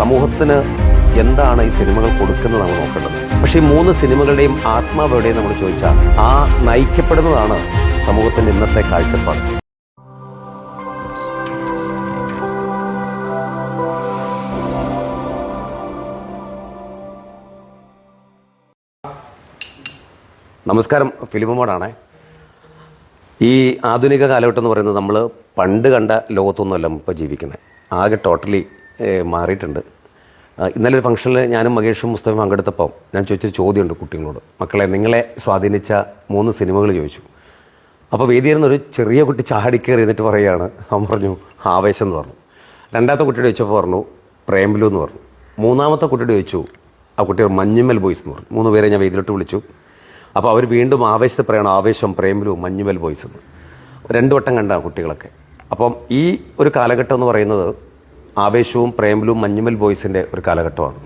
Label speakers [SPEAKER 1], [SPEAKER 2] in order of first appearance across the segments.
[SPEAKER 1] സമൂഹത്തിന് എന്താണ് ഈ സിനിമകൾ കൊടുക്കുന്നത് നമ്മൾ നോക്കേണ്ടത്? പക്ഷേ ഈ മൂന്ന് സിനിമകളുടെയും ആത്മാവ് നമ്മൾ ചോദിച്ചാൽ ആ നയിക്കപ്പെടുന്നതാണ് സമൂഹത്തിന്റെ ഇന്നത്തെ കാഴ്ചപ്പാട്. നമസ്കാരം ഫിലിമോടാണേ ഈ ആധുനിക കാലഘട്ടം എന്ന് പറയുന്നത് നമ്മൾ പണ്ട് കണ്ട ലോകത്തൊന്നുമല്ല ഇപ്പോൾ ജീവിക്കുന്നത്. ആകെ ടോട്ടലി മാറിയിട്ടുണ്ട്. ഇന്നലെ ഒരു ഫംഗ്ഷനിൽ ഞാനും മഹേഷും മുസ്തഫയും പങ്കെടുത്തപ്പോൾ ഞാൻ ചോദിച്ചൊരു ചോദ്യമുണ്ട് കുട്ടികളോട്. മക്കളെ നിങ്ങളെ സ്വാധീനിച്ച മൂന്ന് സിനിമകൾ ചോദിച്ചു. അപ്പോൾ വേദിയിരുന്ന ഒരു ചെറിയ കുട്ടി ചാടിക്കേറി എന്നിട്ട് പറയുകയാണ് അവൻ പറഞ്ഞു ആവേശം എന്ന് പറഞ്ഞു. രണ്ടാമത്തെ കുട്ടിയുടെ ചോദിച്ചപ്പോൾ പറഞ്ഞു പ്രേംലു എന്ന് പറഞ്ഞു. മൂന്നാമത്തെ കുട്ടിയുടെ ചോദിച്ചു ആ കുട്ടി മഞ്ഞുമൽ ബോയ്സ് എന്ന് പറഞ്ഞു. മൂന്ന് പേരെ ഞാൻ വേദിയിലോട്ട് വിളിച്ചു. അപ്പോൾ അവർ വീണ്ടും ആവേശത്തെ പറയണം ആവേശം പ്രേംലു മഞ്ഞുമൽ ബോയ്സ് എന്ന്. രണ്ടു വട്ടം കണ്ടാണ് കുട്ടികളൊക്കെ. അപ്പം ഈ ഒരു കാലഘട്ടം എന്ന് പറയുന്നത് ആവേശവും പ്രേമലും മഞ്ഞുമൽ ബോയ്സിന്റെ ഒരു കാലഘട്ടമാണ്.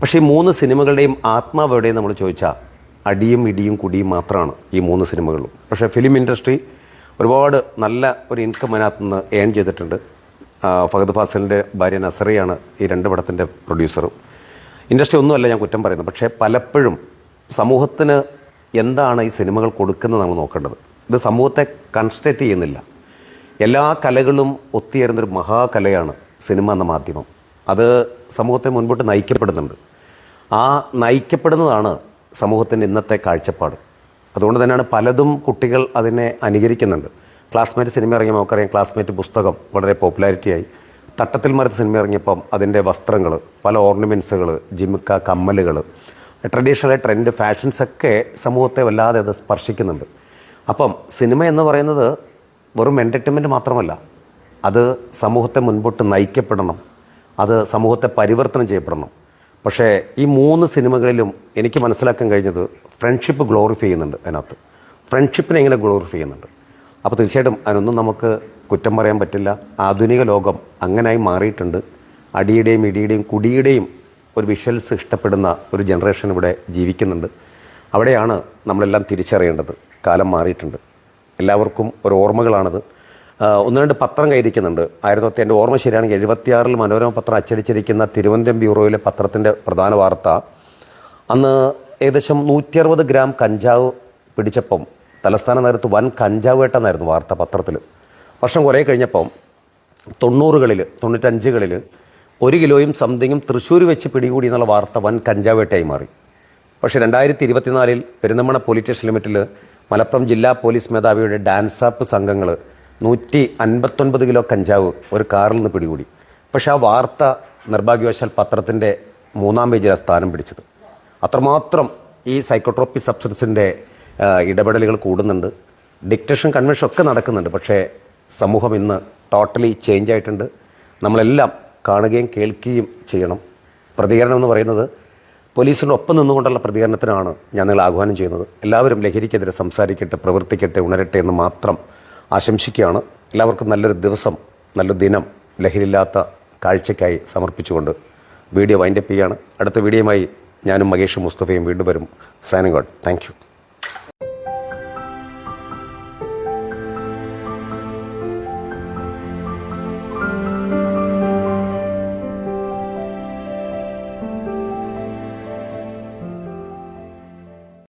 [SPEAKER 1] പക്ഷേ ഈ മൂന്ന് സിനിമകളുടെയും ആത്മാവ് എവിടെയും നമ്മൾ ചോദിച്ചാൽ അടിയും ഇടിയും കുടിയും മാത്രമാണ് ഈ മൂന്ന് സിനിമകളും പക്ഷേ ഫിലിം ഇൻഡസ്ട്രി ഒരുപാട് നല്ല ഒരു ഇൻകം അതിനകത്ത് നിന്ന് ഏൺ ചെയ്തിട്ടുണ്ട്. ഫഹദ് ഫാസലിന്റെ ഭാര്യ നസറിയാണ് ഈ രണ്ട് പടത്തിന്റെ പ്രൊഡ്യൂസറും ഇൻഡസ്ട്രി ഒന്നുമല്ല ഞാൻ കുറ്റം പറയുന്നത്. പക്ഷേ പലപ്പോഴും സമൂഹത്തിന് എന്താണ് ഈ സിനിമകൾ കൊടുക്കുന്നത് നമ്മൾ നോക്കേണ്ടത്. ഇത് സമൂഹത്തെ കൺസ്ട്രേറ്റ് ചെയ്യുന്നില്ല. എല്ലാ കലകളും ഒത്തുചേരുന്നൊരു മഹാകലയാണ് സിനിമ എന്ന മാധ്യമം. അത് സമൂഹത്തെ മുൻപോട്ട് നയിക്കപ്പെടുന്നുണ്ട്. ആ നയിക്കപ്പെടുന്നതാണ് സമൂഹത്തിന്റെ ഇന്നത്തെ കാഴ്ചപ്പാട്. അതുകൊണ്ട് തന്നെയാണ് പലതും കുട്ടികൾ അതിനെ അനുകരിക്കുന്നുണ്ട്. ക്ലാസ്മേറ്റ് സിനിമ ഇറങ്ങിയ നമുക്കറിയാം ക്ലാസ്മേറ്റ് പുസ്തകം വളരെ പോപ്പുലാരിറ്റിയായി. തട്ടത്തിൽ മരത്ത് സിനിമ ഇറങ്ങിയപ്പം അതിന്റെ വസ്ത്രങ്ങൾ പല ഓർണമെന്റ്സുകൾ ജിമിക്ക കമ്മലുകൾ ട്രഡീഷണൽ ട്രെൻഡ് ഫാഷൻസൊക്കെ സമൂഹത്തെ വല്ലാതെ അത് സ്പർശിക്കുന്നുണ്ട്. അപ്പം സിനിമ എന്ന് പറയുന്നത് വെറും എന്റർടൈൻമെന്റ് മാത്രമല്ല അത് സമൂഹത്തെ മുൻപോട്ട് നയിക്കപ്പെടണം. അത് സമൂഹത്തെ പരിവർത്തനം ചെയ്യപ്പെടണം. പക്ഷേ ഈ മൂന്ന് സിനിമകളിലും എനിക്ക് മനസ്സിലാക്കാൻ കഴിഞ്ഞത് ഫ്രണ്ട്ഷിപ്പ് ഗ്ലോറിഫൈ ചെയ്യുന്നുണ്ട് അതിനകത്ത്. ഫ്രണ്ട്ഷിപ്പിനെ എങ്ങനെ ഗ്ലോറിഫൈ ചെയ്യുന്നുണ്ട്? അപ്പോൾ തീർച്ചയായിട്ടും അതിനൊന്നും നമുക്ക് കുറ്റം പറയാൻ പറ്റില്ല. ആധുനിക ലോകം അങ്ങനായി മാറിയിട്ടുണ്ട്. അടിയുടെയും ഇടിയുടെയും കുടിയുടെയും ഒരു വിഷ്വൽസ് ഇഷ്ടപ്പെടുന്ന ഒരു ജനറേഷൻ ഇവിടെ ജീവിക്കുന്നുണ്ട്. അവിടെയാണ് നമ്മളെല്ലാം തിരിച്ചറിയേണ്ടത്. കാലം മാറിയിട്ടുണ്ട്. എല്ലാവർക്കും ഒരു ഓർമ്മകളാണത്. ഒന്ന് രണ്ട് പത്രം കയ്യിരിക്കുന്നുണ്ട് ആയിരത്തി തൊട്ട് എന്റെ ഓർമ്മ ശരിയാണെങ്കിൽ എഴുപത്തിയാറിൽ മനോരമ പത്രം അച്ചടിച്ചിരിക്കുന്ന തിരുവനന്തപുരം ബ്യൂറോയിലെ പത്രത്തിന്റെ പ്രധാന വാർത്ത. അന്ന് ഏകദേശം നൂറ്റി അറുപത് ഗ്രാം കഞ്ചാവ് പിടിച്ചപ്പം തലസ്ഥാന നഗരത്ത് വൻ കഞ്ചാവ് വേട്ടെന്നായിരുന്നു വാർത്ത പത്രത്തിൽ. വർഷം കുറേ കഴിഞ്ഞപ്പം തൊണ്ണൂറുകളിൽ തൊണ്ണൂറ്റഞ്ചുകളിൽ ഒരു കിലോയും സംതിങ്ങും തൃശ്ശൂർ വെച്ച് പിടികൂടി എന്നുള്ള വാർത്ത വൻ കഞ്ചാവ് വേട്ടയായി മാറി. പക്ഷേ രണ്ടായിരത്തി ഇരുപത്തിനാലിൽ പെരുന്തമണ പോലീസ് സ്റ്റേഷൻ ലിമിറ്റിൽ മലപ്പുറം ജില്ലാ പോലീസ് മേധാവിയുടെ ഡാൻസാപ്പ് സംഘങ്ങൾ നൂറ്റി അൻപത്തൊൻപത് കിലോ കഞ്ചാവ് ഒരു കാറിൽ നിന്ന് പിടികൂടി. പക്ഷേ ആ വാർത്ത നിർഭാഗ്യവശാൽ പത്രത്തിന്റെ മൂന്നാം പേജിലാണ് സ്ഥാനം പിടിച്ചത്. അത്രമാത്രം ഈ സൈക്കോട്രോപ്പി സബ്സിഡൻസിന്റെ ഇടപെടലുകൾ കൂടുന്നുണ്ട്. ഡിക്റ്റേഷൻ കൺവെൻഷൻ ഒക്കെ നടക്കുന്നുണ്ട്. പക്ഷേ സമൂഹം ഇന്ന് ടോട്ടലി ചേഞ്ച് ആയിട്ടുണ്ട്. നമ്മളെല്ലാം കാണുകയും കേൾക്കുകയും ചെയ്യണം. പ്രതികരണം എന്ന് പറയുന്നത് പോലീസിന്റെ ഒപ്പം നിന്നുകൊണ്ടുള്ള പ്രതികരണത്തിനാണ് ഞാൻ നിങ്ങൾ ആഹ്വാനം ചെയ്യുന്നത്. എല്ലാവരും ലഹരിക്കെതിരെ സംസാരിക്കട്ടെ പ്രവർത്തിക്കട്ടെ ഉണരട്ടെ എന്ന് മാത്രം ആശംസിക്കുകയാണ്. എല്ലാവർക്കും നല്ലൊരു ദിവസം നല്ലൊരു ദിനം ലഹരിയില്ലാത്ത കാഴ്ചയ്ക്കായി സമർപ്പിച്ചുകൊണ്ട് വീഡിയോ വൈൻഡപ്പ് ചെയ്യുകയാണ്. അടുത്ത വീഡിയോയുമായി ഞാനും മകേഷും മുസ്തഫയും വീണ്ടും വരും. Signing God thank